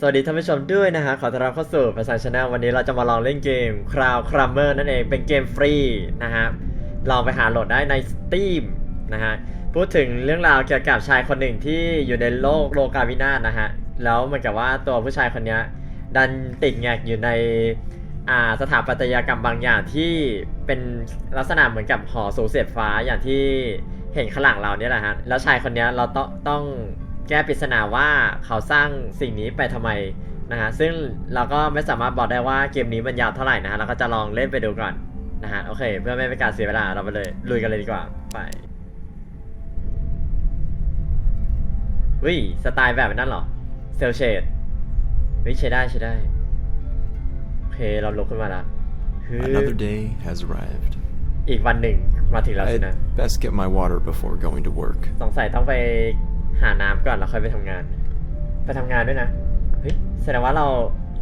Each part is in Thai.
สวัสดีท่านผู้ชมด้วยนะฮะ ขอต้อนรับเข้าสู่ภาษาชนะวันนี้เราจะมาลองเล่นเกม Crown Climber นั่นเองเป็นเกมฟรีนะฮะ ลองไปหาโหลดได้ใน Steam นะฮะ พูดถึงเรื่องราวเกี่ยวกับชายคนหนึ่งที่อยู่ในโลกโลกาวินาศนะฮะ แล้วเหมือนกับว่าตัวผู้ชายคนนี้ดันติดแงกอยู่ในอ่าสถาปัตยกรรมบางอย่างที่เป็นลักษณะเหมือนกับหอสูงเสียดฟ้าอย่างที่เห็นข้างหลังเราเนี่ยแหละฮะ แล้วชายคนนี้เราต้องต้อง แก้ปริศนาว่าเขาสร้างสิ่งนี้ไปทำไมนะฮะซึ่งเราก็ไม่สามารถบอกได้ว่าเกมนี้มันยาวเท่าไหร่นะฮะเราก็จะลองเล่นไปดูก่อนนะฮะโอเค เพื่อไม่เป็นการเสียเวลาเราไปเลยลุยกันเลยดีกว่าไปวิสไตล์แบบนั้นเหรอเซลเชดวิใช้ได้ใช้ได้โอเคเราลุกขึ้นมาแล้วฮึบ Another day has arrived. อีกวันหนึ่งมาถึงแล้วสินะ I'd best get my water before going to work. สงสัยต้องไป หาน้ำก่อนแล้วค่อยไปทำงาน ไปทำงานด้วยนะ เฮ้ยแสดงว่าเรา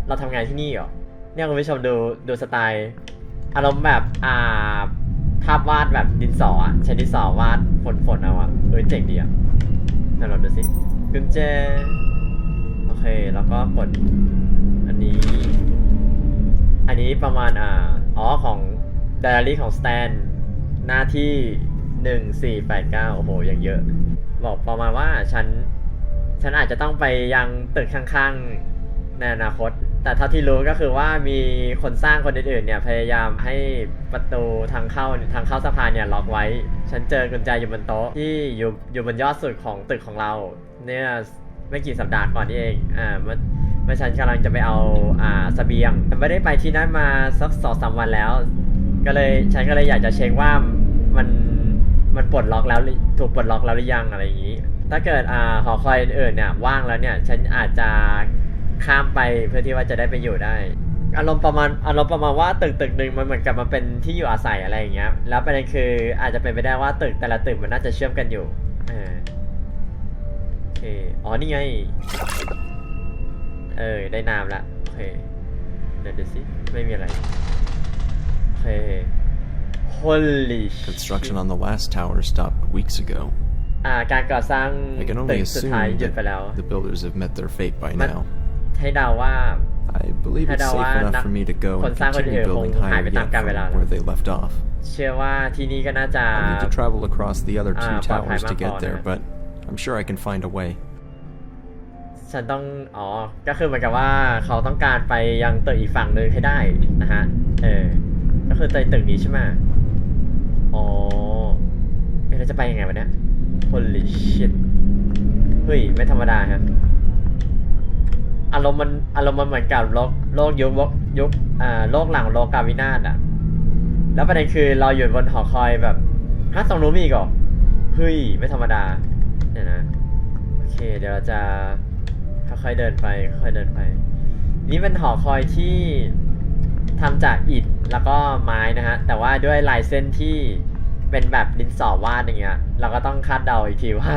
เราทำงานที่นี่เหรอ เนี่ยคุณผู้ชมดูดูสไตล์อารมณ์แบบอ่าภาพวาดแบบดินสออะใช้ดินสอวาดฝนฝนเอาอะเฮ้ยเจ๋งดีอะไหนลองดูสิกุญแจโอเคแล้วก็กดอันนี้ อันนี้ประมาณอ่าอ๋อของไดอารี่ของสแตนหน้าที่หนึ่งสี่แปดเก้าโอ้โหอย่างเยอะ บอกประมาณว่าฉัน ฉันอาจจะต้องไปยังตึกข้างๆในอนาคต แต่เท่าที่รู้ก็คือว่ามีคนสร้างคนอื่นๆเนี่ยพยายามให้ประตูทางเข้าทางเข้าสะพานเนี่ยล็อกไว้ ฉันเจอกุญแจอยู่บนโต๊ะที่อยู่อยู่บนยอดสุดของตึกของเรา เนี่ยไม่กี่สัปดาห์ก่อนนี่เอง อ่าเมื่อเมื่อฉันกำลังจะไปเอาอ่าเสบียงไม่ได้ไปที่นั่นมาสักสองสามวันแล้ว ก็เลยฉันก็เลยอยากจะเช็คว่ามัน มันปลดล็อกแล้วหรือถูกปลดล็อกแล้วหรือยังอะไรอย่างนี้ ถ้าเกิดอ่าหอคอยอื่นๆเนี่ยว่างแล้วเนี่ย ฉันอาจจะข้ามไปเพื่อที่ว่าจะได้ไปอยู่ได้อารมณ์ประมาณอารมณ์ประมาณว่าตึกตึกหนึ่งมันเหมือนกับมันเป็นที่อยู่อาศัยอะไรอย่างเงี้ย แล้วประเด็นคืออาจจะเป็นไปได้ว่าตึกแต่ละตึกมันน่าจะเชื่อมกันอยู่เออโอเคอ๋อนี่ไง เออได้น้ำละโอเคเดี๋ยวดูสิไม่มีอะไรโอเค holy shit Construction on the last tower stopped weeks ago. อ่าการก่อสร้าง I can ตึ only กสุดท้าย assume หยุดไปแล้ว that the builders have met their fate by But- now. ให้เดาว่า I believe it's Had safe our enough nak- for me to go and คนสร้างคนอื่น continue building คงหาย higher ไปตาม yet กาล from เวลา where they left off. เชื่อว่าที่นี่ก็น่าจะ I need to travel across the other two Ah, towers to Papai get Mappo there, นะ but I'm sure I can find a way. ฉันต้อง อ๋อ ก็คือเหมือนกับว่าเขาต้องการไปยังตึกอีกฝั่งหนึ่งให้ได้นะฮะ เออ ก็คือตึกตึกนี้ใช่ไหม อ๋อเอ๊ะแล้วจะไปยังไงวะเนี่ย holy shit เฮ้ย ไม่ธรรมดาครับอารมณ์มันอารมณ์มันเหมือนกับโลกโลกยุคยุคอ่าโลกหลังโลกาวินาศอะแล้วประเด็นคือเราอยู่บนหอคอยแบบฮะตรงนู้นมีอีกเหรอเฮ้ย ไม่ธรรมดาเดี๋ยนะโอเค เดี๋ยวเราจะค่อยๆเดินไปค่อยๆเดินไป นี่เป็นหอคอยที่ ทำจากอิฐแล้วก็ไม้นะฮะ แต่ว่าด้วยลายเส้นที่เป็นแบบดินสอวาดอย่างเงี้ย เราก็ต้องคาดเดาอีกทีว่า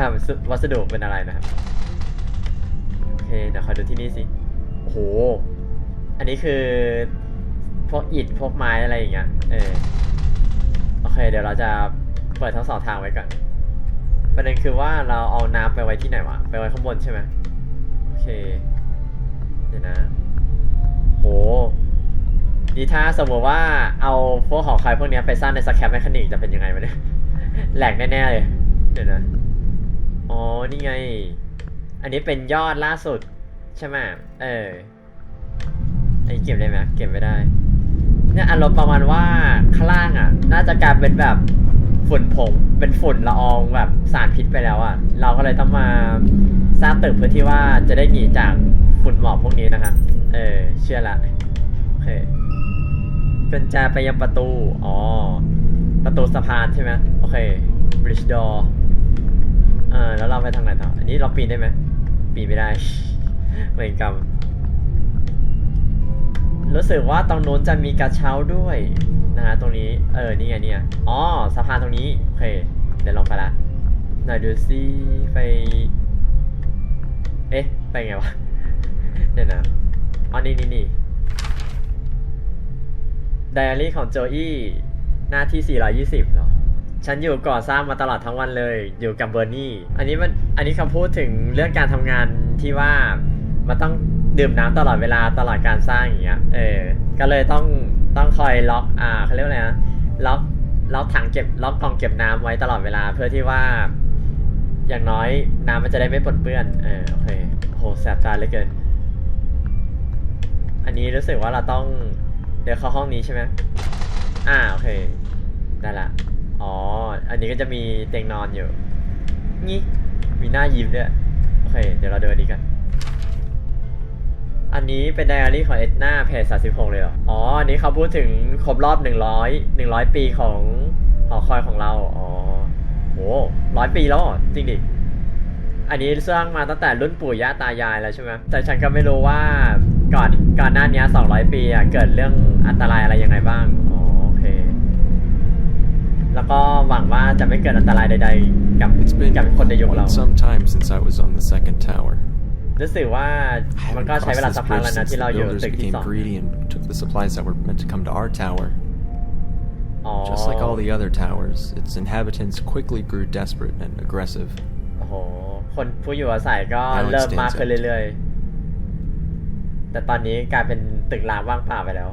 วัสดุเป็นอะไรนะครับ โอเคเดี๋ยวคอยดูที่นี่สิ โอ้โห อันนี้คือพวกอิฐพวกไม้อะไรอย่างเงี้ย เออ โอเค เดี๋ยวเราจะเปิดทั้งสองทางไว้ก่อน ประเด็นคือว่าเราเอาน้ำไปไว้ที่ไหนวะ ไปไว้ข้างบนใช่ไหมโอเค เดี๋ยวนะ โห นี่ถ้าสมมติว่าเอาพวกหอคอยพวกนี้ไปสร้างในสแคปแมคานิกจะเป็นยังไงวะเนี่ยแหลกแน่ๆเลย เดี๋ยวนะ อ๋อ นี่ไง อันนี้เป็นยอดล่าสุด ใช่ไหมเออไอนนี้เก็บได้ไหมเก็บไม่ได้ เนี่ยอารมณ์ประมาณว่าข้างล่างอะ น่าจะกลายเป็นแบบฝุ่นผง เป็นฝุ่นละอองแบบสารพิษไปแล้วอะ เราก็เลยต้องมาสร้างตึกเพื่อที่ว่าจะได้หนีจากฝุ่นหมอกพวกนี้นะครับ เออ เชื่อละ โอเค เป็นจาไปยังประตู อ๋อ ประตูสะพานใช่ไหมโอเค bridge door เออแล้วเราไปทางไหนต่อ อันนี้เราปีนได้ไหม ปีนไม่ได้เหมือนกับรู้สึกว่าตรงนู้นจะมีกระเช้าด้วยนะฮะตรงนี้ เออ นี่ไงเนี่ยอ๋อ สะพานตรงนี้ โอเค เดี๋ยวลงไปละหน่อยดูซิไป เอ๊ะ ไปไงวะ เดี๋ยวนะอ๋อนี่นี่นี่ ไดอารี่ของโจอี้หน้าที่ 420เหรอฉันอยู่ก่อสร้างมาตลอดทั้งวันเลย อยู่กับเบอร์นี่ อันนี้มันอันนี้คำพูดถึงเรื่องการทำงานที่ว่ามันต้องดื่มน้ำตลอดเวลาตลอดการสร้างอย่างเงี้ย เออ ก็เลยต้องต้องคอยล็อก อ่าเขาเรียกว่าอะไรนะ ล็อกล็อกถังเก็บล็อกกล่องเก็บน้ำไว้ตลอดเวลาเพื่อที่ว่า อย่างน้อยน้ำมันจะได้ไม่ปนเปื้อน เออโอเคโหแสบตาเหลยเกิน อันนี้รู้สึกว่าเราต้อง เดินเข้าห้องนี้ใช่ไหมอ่าโอเค ได้ละ อ๋อ อันนี้ก็จะมีเตียงนอนอยู่งี้มีหน้ายิ้มด้วยโอเค เดี๋ยวเราเดินนี้กัน อันนี้เป็นไดอารี่ของเอ็ดนาเพจสาสิบหกเลยเหรอ อ๋อ อันนี้เขาพูดถึงครบรอบหนึ่งร้อยหนึ่งร้อยปีของหอคอยของเรา อ๋อ โหร้อยปีแล้วจริงดิ อันนี้สร้างมาตั้งแต่รุ่นปู่ย่าตายายแล้วใช่ไหมแต่ฉันก็ไม่รู้ว่าก่อนก่อนหน้านี้สองร้อยปีอะเกิดเรื่องอันตรายอะไรยังไงบ้างอ๋อโอเค แล้วก็หวังว่าจะไม่เกิดอันตรายใดๆ กับ It's been กับคนในยุคเรา quite some time since I was on the second tower. รู้สึกว่า I มัน haven't ก็ใช้ crossed เวลา this สักพัก bridge แล้วนะ since ที่เรา the อยู่ builders ตึกที่ became สอง greedy and took the supplies that were meant to come to our tower. อ๋อ Just like all the other towers, its inhabitants quickly grew desperate and aggressive. โอ้โหคนผู้อยู่อาศัยก็ Now it เริ่มมาก stands ขึ้นเรื่อยๆ แต่ตอนนี้กลายเป็นตึกร้างว่างเปล่าไปแล้ว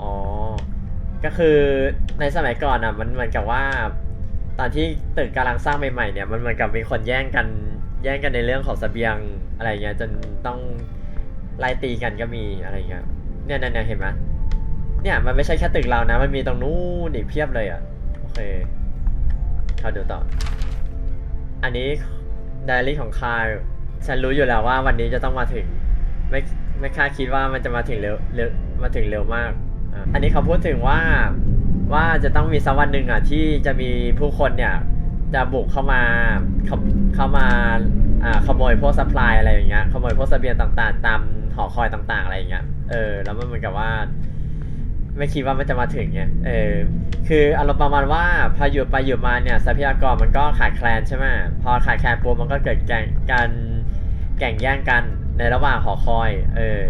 อ๋อ ก็คือในสมัยก่อนอะ มันเหมือนกับว่า ตอนที่ตึกกำลังสร้างใหม่ๆเนี่ย มันเหมือนกับมีคนแย่งกันแย่งกันในเรื่องของเสบียงอะไรเงี้ยจนต้องไล่ตีกันก็มีอะไรเงี้ยเนี่ยเนี่ยเนี่ยเห็นไหมเนี่ยมันไม่ใช่แค่ตึกเรานะ มันมีตรงนู้นอีกเพียบเลยอะ โอเคเขาดูต่อ อันนี้ ไดอารี่ของคาร์ฉันรู้อยู่แล้วว่าวันนี้จะต้องมาถึง ไม่ไม่คาดคิดว่ามันจะมาถึงเร็วเร็วมาถึงเร็วมาก อันนี้เขาพูดถึงว่าว่าจะต้องมีสักวันหนึ่งอะที่จะมีผู้คนเนี่ยจะบุกเข้ามาเข้าเข้ามาอ่าขโมยพวกซัพพลายอะไรอย่างเงี้ยขโมยพวกเสบียงต่างๆ ตามหอคอยต่างๆ อะไรอย่างเงี้ยเออแล้วมันเหมือนกับว่า ไม่คิดว่ามันจะมาถึงไงเออ คืออารมณ์ประมาณว่าพออยู่ไปอยู่มาเนี่ยทรัพยากรมันก็ขาดแคลนใช่ไหมพอขาดแคลนปุ๊บมันก็เกิดแก่งการแข่งแย่งกันในระหว่างหอคอย เออ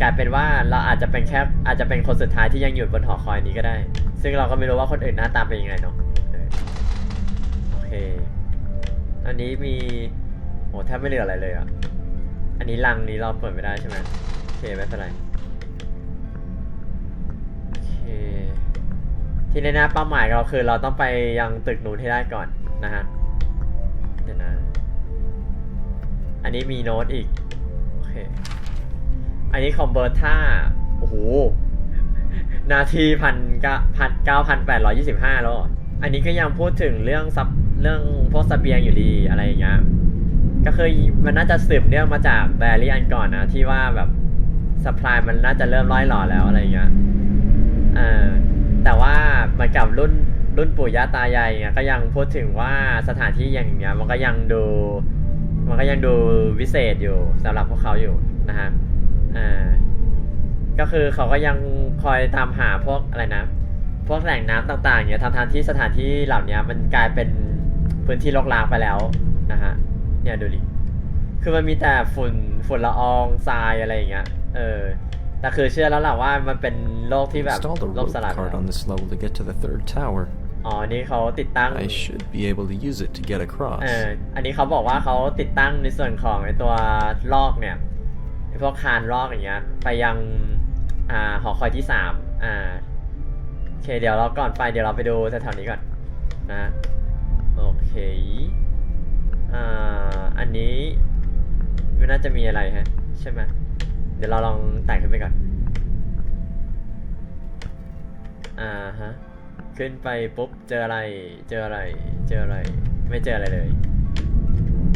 กลายเป็นว่าเราอาจจะเป็นแค่อาจจะเป็นคนสุดท้ายที่ยังอยู่บนหอคอยนี้ก็ได้ ซึ่งเราก็ไม่รู้ว่าคนอื่นหน้าตาเป็นยังไงเนาะเออโอเคอันนี้มีโหแทบไม่เหลืออะไรเลยอะ อันนี้ลังนี้เราเปิดไม่ได้ใช่ไหมโอเคไม่เป็นไร ที่แน่ๆเป้าหมายเราคือเราต้องไปยังตึกนู้นให้ได้ก่อนนะฮะเดี๋ยวนะ อันนี้มีโน้ตอีก โอเค อันนี้ของเบอร์ท่า โอ้โห นาทีพันเก้าพันเก้าพันแปดร้อยยี่สิบห้าแล้ว อันนี้ก็ยังพูดถึงเรื่องซับเรื่องพวกสเบียงอยู่ดีอะไรอย่างเงี้ย ก็คือมันน่าจะสืบเนื่องมาจากแบรี่อันก่อนนะ ที่ว่าแบบสป라이มันน่าจะเริ่มร่อยหล่อแล้วอะไรอย่างเงี้ยเออ แต่ว่าเหมือนกับรุ่นรุ่นปู่ย่าตายายเนี่ยก็ยังพูดถึงว่าสถานที่อย่างเงี้ยมันก็ยังดู มันก็ยังดูวิเศษอยู่สำหรับพวกเขาอยู่นะฮะอ่าก็คือเขาก็ยังคอยตามหาพวกอะไรนะ พวกแหล่งน้ำต่างๆเนี่ยทางทางๆที่สถานที่เหล่านี้มันกลายเป็นพื้นที่รกร้างไปแล้วนะฮะเนี่ยดูดิคือมันมีแต่ฝุ่นฝุ่นละอองทรายอะไรอย่างเงี้ยเออ แต่คือเชื่อแล้วแหละว่ามันเป็นโลกที่แบบ Installed a ล่ม rope สลายไป cart แล้ว on this level to get to the third tower. อ๋อนี่เขาติดตั้ง I should be able to use it to get across. เออ อันนี้เขาบอกว่าเขาติดตั้งในส่วนของไอตัวลอกเนี่ยไอพวกคานลอกอย่างเงี้ย ไปยัง อ่า หอคอยที่สามอ่า โอเค เดี๋ยวเราก่อนไป เดี๋ยวเราไปดูแถวๆนี้ก่อนนะ โอเค อ่า อันนี้ไม่น่าจะมีอะไรฮะ ใช่ไหม เดี๋ยวเราลองไต่งขึ้นไปก่อน อ่าฮะ ขึ้นไปปุ๊บเจออะไร เจออะไร เจออะไร ไม่เจออะไรเลย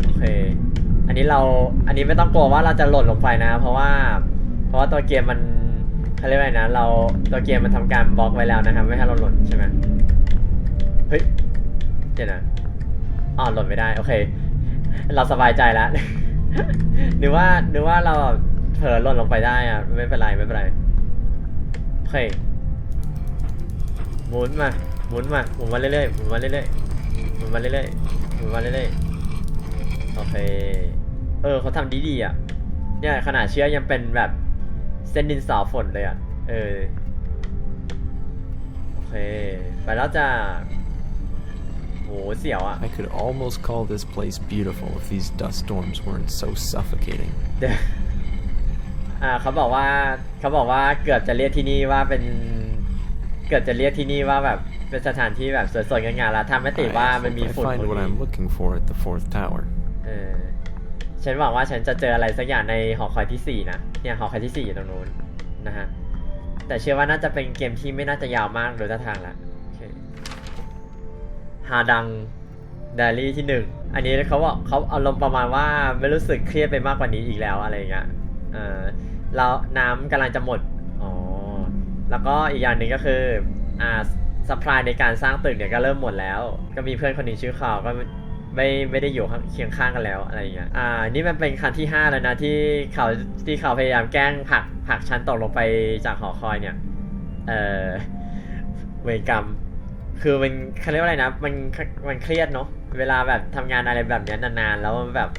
โอเค อันนี้เรา อันนี้ไม่ต้องกลัวว่าเราจะหล่นลงไปนะ เพราะว่า เพราะว่าตัวเกมมันเขาเรียกว่าไงนะ เรา ตัวเกมมันทำการบล็อกไว้แล้วนะครับ ไม่ให้เราหล่นใช่ไหมเฮ้ย เดี๋ยวนะอ๋อหล่นไม่ได้ โอเค เราสบายใจแล้วนึกว่านึกว่าเรา เผลอหล่นลงไปได้อะไม่เป็นไรไม่เป็นไรโอเคหมุนมาหมุนมาหมุนมาเรื่อยๆหมุนมาเรื่อยๆหมุนมาเรื่อยๆหมุนมาเรื่อยๆโอเคเออเขาทำดีดีๆอะเนี่ยขนาดเชือกยังเป็นแบบเส้นดินสอฝนเลยอะเออโอเคไปแล้วจ้าโหเสียวอะ I could almost call this place beautiful if these dust storms weren't so suffocating. เดี๋ยวอ่าเขาบอกว่าเขาบอกว่าเกือบจะเรียกที่นี่ว่าเป็น เกือบจะเรียกที่นี่ว่าแบบเป็นสถานที่แบบสวยๆงามๆแล้วทำไม่ติด I ว่ามัน hope มี I ฝุ่น find พวก what นี้ I'm looking for at the fourth tower. เออฉันหวังว่าฉันจะเจออะไรสักอย่างในหอคอยที่สี่นะเนี่ยหอคอยที่สี่อยู่ตรงนู้นนะฮะแต่เชื่อว่าน่าจะเป็นเกมที่ไม่น่าจะยาวมากโดยท่าทางละโอเคฮาดังไดอารี่ที่หนึ่งอันนี้เขาบอกเขาอารมณ์ประมาณว่าไม่รู้สึกเครียดไปมากกว่านี้อีกแล้วอะไรอย่างเงี้ยเออ แล้วน้ำกำลังจะหมด อ๋อ แล้วก็อีกอย่างหนึ่งก็คือ อ่าสปายในการสร้างตึกเนี่ยก็เริ่มหมดแล้ว ก็มีเพื่อนคนหนึ่งชื่อข่าวก็ไม่ไม่ได้อยู่ข้างเคียงข้างกันแล้วอะไรอย่างเงี้ย อ่า นี่มันเป็นครั้งที่ห้าแล้วนะที่เขาที่เขาพยายามแกล้งผลักผลักฉันตกลงไปจากหอคอยเนี่ย เออเวรกรรม คือมันเขาเรียกว่าอะไรนะ มันมันเครียดเนาะ เวลาแบบทำงานอะไรแบบเนี้ยนานๆ แล้วมันแบบ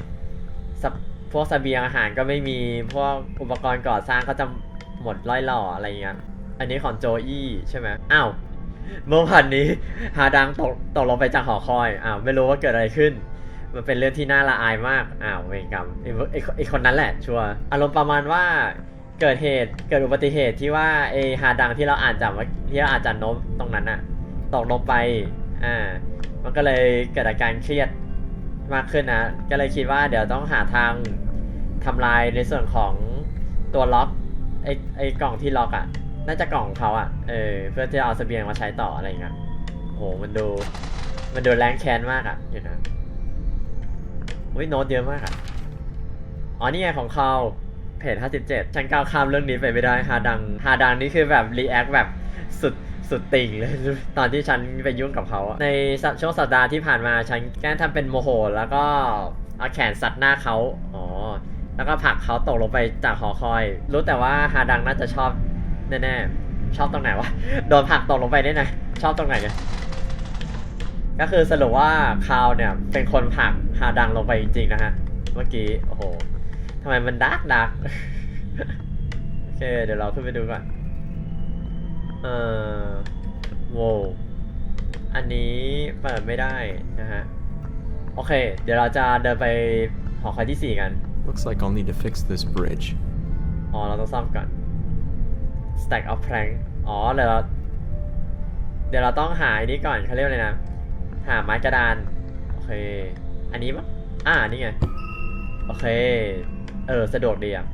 สับ พวกเสบียงอาหารก็ไม่มีพวกอุปกรณ์ก่อสร้างก็จะหมดร่อยหล่ออะไรอย่างเงี้ยอันนี้ของโจอี้ใช่ไหมอ้าวเมื่อวันนี้ฮาดังตกตกลงไปจากหอคอยอ้าวไม่รู้ว่าเกิดอะไรขึ้น มันเป็นเรื่องที่น่าละอายมากอ้าวเวรกรรมไอ้ไอ้ไอ้คนนั้นแหละ ชัวร์อารมณ์ประมาณว่าเกิดเหตุเกิดอุบัติเหตุที่ว่าไอฮาดังที่เราอ่านจากว่าที่เราอ่านจากโน้ตตรงนั้นอะตกลงไปอ่ามันก็เลยเกิดอาการเครียด มากขึ้นนะ ก็เลยคิดว่าเดี๋ยวต้องหาทางทำลายในส่วนของตัวล็อกไอไอกล่องที่ล็อกอะน่าจะกล่องเขาอะเออ เพื่อที่จะเอาเสบียงมาใช้ต่ออะไรเงี้ยโห มันดู มันดูแรงแค้นมากอะเดี๋ยวนะอุ้ยโน้ตเยอะมากอะ อ๋อนี่ไงของเขาเพจ 57 ฉันก้าวข้ามเรื่องนี้ไปไม่ได้ฮาดังฮาดังนี่คือแบบรีแอคแบบสุด สุดติ่งเลยตอนที่ฉันไปยุ่งกับเขาในช่วงสัปดาห์ที่ผ่านมาฉันแกล้งทำเป็นโมโห แล้วก็เอาแขนสัดหน้าเขาอ๋อแล้วก็ผลักเขาตกลงไปจากหอคอย รู้แต่ว่าฮาดังน่าจะชอบแน่ๆชอบตรงไหนวะโดนผลักตกลงไปได้ไงชอบตรงไหนเนี่ยก็คือสรุปว่าคาวเนี่ยเป็นคนผลักฮาดังลงไปจริงๆนะฮะเมื่อกี้โอ้โหทำไมมันดักดักโอเคเดี๋ยวเราขึ้นไปดูก่อน เอ่อโวอันนี้เปิดไม่ได้นะฮะ โอเค เดี๋ยวเราจะเดินไปหอคอยที่สี่กัน Looks like I'll need to fix this bridge. อ๋อ เราต้องซ่อมก่อน stack of plank อ๋อ เดี๋ยวเราเดี๋ยวเราต้องหาอันนี้ก่อนเขาเรียกว่าอะไรนะ หาไม้กระดาน โอเค อันนี้มั้งอ่า นี่ไง โอเค เออ สะดวกดีอะ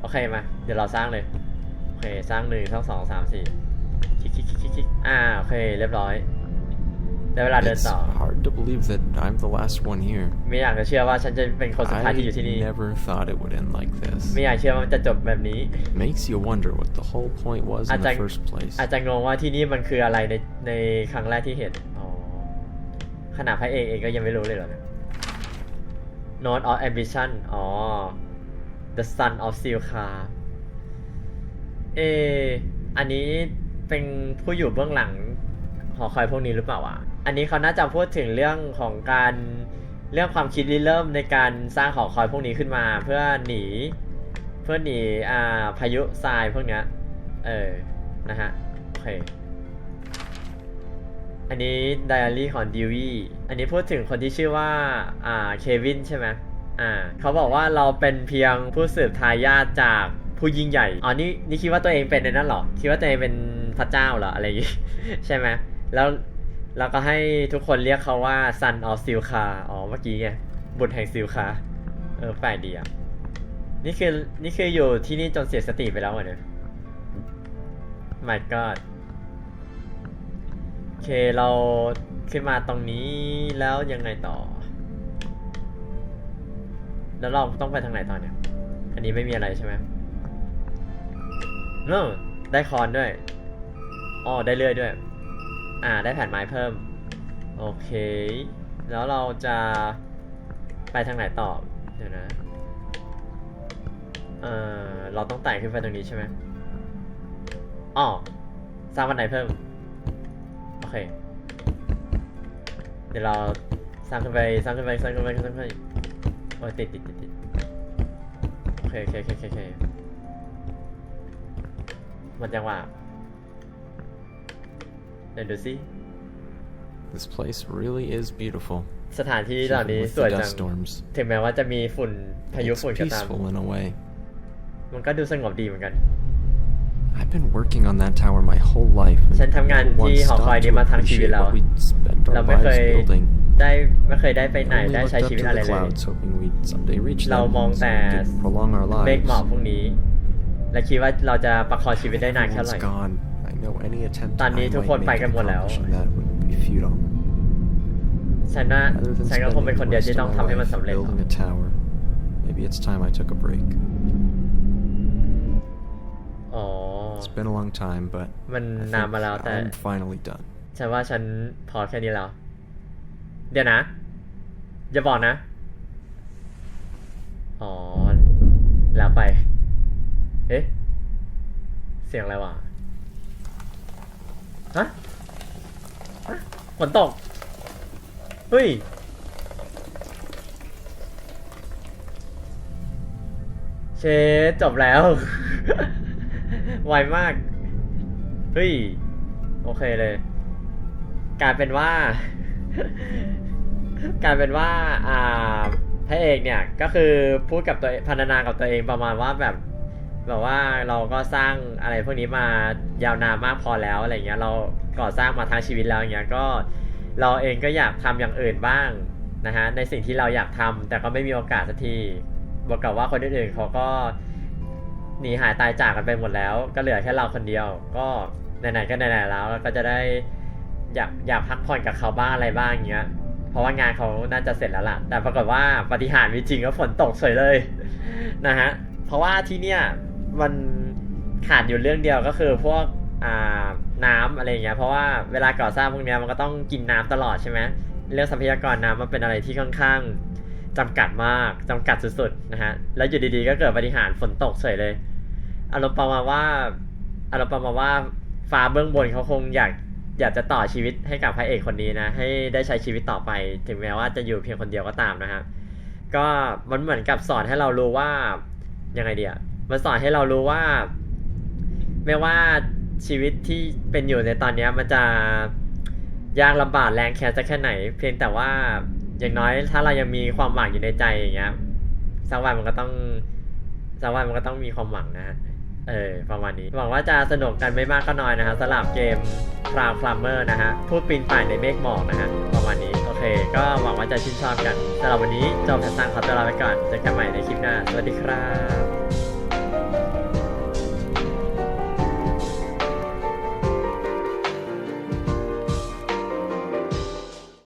โอเค มา เดี๋ยวเราสร้างเลย โอเค สร้างหนึ่งสองสองสามสี่ คลิกคลิกคลิกคลิกคลิกอ่าโอเคเรียบร้อยได้เวลาเดิน It's ต่อ hard to believe that I'm the last one here. ไม่อยากจะเชื่อว่าฉันจะเป็นคนสุดท้าย I ที่อยู่ที่นี่ never thought it would end like this. ไม่อยากเชื่อว่ามันจะจบแบบนี้ Makes you wonder what the whole point was in the Ajang- first place. อาจจะงงว่าที่นี่มันคืออะไรในในครั้งแรกที่เห็นอ๋อขนาดพระเอกเองก็ยังไม่รู้เลยเหรอเนี่ย Note of Ambition อ๋อ The Son of Silka เอออันนี้ เป็นผู้อยู่เบื้องหลังหอคอยพวกนี้หรือเปล่าวะอันนี้เขาน่าจะพูดถึงเรื่องของการเรื่องความคิดริเริ่มในการสร้างหอคอยพวกนี้ขึ้นมา เพื่อหนี เพื่อหนีอ่าพายุทรายพวกเนี้ยเออนะฮะโอเคอันนี้ไดอารี่ของดิวี่อันนี้พูดถึงคนที่ชื่อว่าอ่าเควินใช่ไหมอ่าเขาบอกว่าเราเป็นเพียงผู้สืบทายาทจากผู้ยิ่งใหญ่ อ๋อ นี่นี่คิดว่าตัวเองเป็นในนั้นหรอ คิดว่าตัวเองเป็น พระเจ้าเหรออะไรอย่างงี้ใช่ไหมแล้วเราก็ให้ทุกคนเรียกเขาว่า son of Silka อ๋อเมื่อกี้ไงบุตรแห่งซิลคาเออแปลกดีอะนี่คือนี่คืออยู่ที่นี่จนเสียสติไปแล้วเหรอเนี่ย my god โอเคเราขึ้นมาตรงนี้แล้วยังไงต่อ แล้วเราต้องไปทางไหนต่อเนี่ย อันนี้ไม่มีอะไรใช่ไหมเนอะได้คอนด้วย อ๋อได้เลื่อยด้วย อ่าได้แผ่นไม้เพิ่ม โอเค แล้วเราจะไปทางไหนต่อ เดี๋ยวนะ เออเราต้องไต่ขึ้นไปตรงนี้ใช่ไหมอ๋อสร้างบันไดเพิ่ม โอเค เดี๋ยวเราสร้างขึ้นไปสร้างขึ้นไปสร้างขึ้นไปสร้างขึ้นไปโอ้ยติดติดติดติดโอเคโอเคโอเคโอเคมันจังหวะ เดี๋ยวดูสิ This place really is beautiful. สถานที่เหล่า Even นี้ with สวย the จัง dust storms. ถึงแม้ว่าจะมีฝุ่นพายุ It's ฝุ่นก็ตาม peaceful in a way. มันก็ดูสงบดีเหมือนกัน I've been working on that tower my whole life. and ฉันทำงาน never ที่ once หอคอย stopped นี้ to มาทั้งชีวิต appreciate แล้ว what we'd spent เรา our ไม่เคย lives building. ได้ไม่เคยได้ไปไหน Only ได้ looked ใช้ up ชีวิต to อะไร the เลย clouds, hoping we'd someday reach เรา them มอง so แต่ we could prolong our เมฆ lives. หมอกพวกนี้ และคิดว่าเราจะประคองชีวิตได้นานแค่ Everyone's ไหร่ gone. I know any attempt ตอนนี้ I ทุก might คนไป make กัน at หมดแล้ว accomplishing that would be futile. ฉันว่า Rather than ฉันก็คงเป็น spending คน the เดียว rest ที่ of ต้อง my ทำให้มัน life สำเร็จ building a tower, maybe it's time I took a break. อ๋อ It's been a long time, but มัน I นาน think มาแล้วแต่ I'm finally done. ฉันว่าฉันพอแค่นี้แล้ว เดี๋ยวนะ อย่าบอกนะ อ๋อ แล้วไป เอ๊ะ เสียงอะไรวะ ฮะฮะฝนตก เฮ้ย เชดจบแล้ว ไวมาก เฮ้ย โอเคเลย กลายเป็นว่า กลายเป็นว่า อ่าพระเอกเนี่ย ก็คือพูดกับตัวพันนากับตัวเองประมาณว่าแบบ แบบว่าเราก็สร้างอะไรพวกนี้มายาวนานมากพอแล้วอะไรเงี้ยเราก่อสร้างมาทั้งชีวิตแล้วเงี้ยก็เราเองก็อยากทำอย่างอื่นบ้างนะฮะในสิ่งที่เราอยากทำแต่ก็ไม่มีโอกาสสักทีบอกกับว่าคนอื่นๆเขาก็หนีหายตายจากกันไปหมดแล้ว ก็เหลือแค่เราคนเดียว ก็ไหนๆก็ไหนๆแล้วแล้วก็จะได้อยากอยากพักผ่อนกับเขาบ้างอะไรบ้างเงี้ยเพราะว่างานเขาน่าจะเสร็จแล้วล่ะ แต่ปรากฏว่าปฏิหาร์มีจริงก็ฝนตกเฉยเลยนะฮะเพราะว่าที่เนี่ย มันขาดอยู่เรื่องเดียวก็คือพวกอ่าน้ำอะไรอย่างเงี้ยเพราะว่าเวลาก่อสร้างพวกเนี้ยมันก็ต้องกินน้ำตลอดใช่ไหมเรื่องทรัพยากรน้ำมันเป็นอะไรที่ค่อนข้างจำกัดมากจำกัดสุดๆนะฮะแล้วอยู่ดีๆก็เกิดปฏิหารฝนตกเฉยเลยอารมณ์ประมาณว่าอารมณ์ประมาณว่าฟ้าเบื้องบนเขาคงอยากอยากจะต่อชีวิตให้กับพระเอกคนนี้นะ ให้ได้ใช้ชีวิตต่อไป ถึงแม้ว่าจะอยู่เพียงคนเดียวก็ตามนะฮะก็มันเหมือนกับสอนให้เรารู้ว่ายังไงเดีย มันสอนให้เรารู้ว่า ไม่ว่าชีวิตที่เป็นอยู่ในตอนนี้มันจะยากลำบากแรงแค้นสักแค่ไหน เพียงแต่ว่าอย่างน้อยถ้าเรายังมีความหวังอยู่ในใจอย่างเงี้ยสักวันมันก็ต้องสักวันมันก็ต้องมีความหวังนะฮะเออประมาณนี้หวังว่าจะสนุกกันไม่มากก็น้อยนะฮะสำหรับเกม Cloud Climber นะฮะพูดปีนป่ายในเมฆหมอกนะฮะประมาณนี้โอเค ก็หวังว่าจะชื่นชอบกันสำหรับวันนี้จอมแพทซังขอตัวลาไปก่อนเจอกันใหม่ในคลิปหน้า สวัสดีครับ